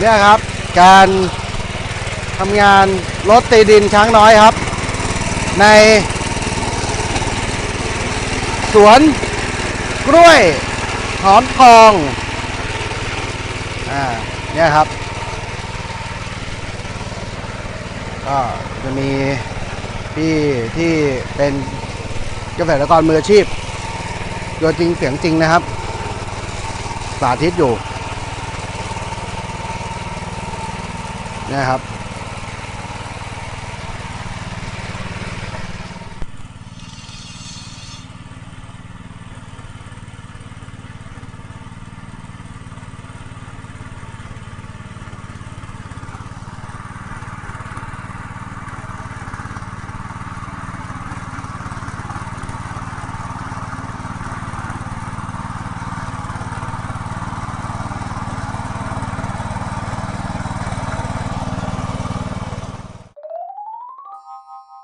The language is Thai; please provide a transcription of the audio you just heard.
เนี่ยครับ การทำงานรถตีดินช้างน้อยครับ ใน สวนกล้วยหอมทองอ่าเนี่ยครับ ก็จะมีพี่ที่เป็นเกษตรกรมืออาชีพตัวจริงเสียงจริงนะครับ สาธิตอยู่ นะครับ Ha ha ha.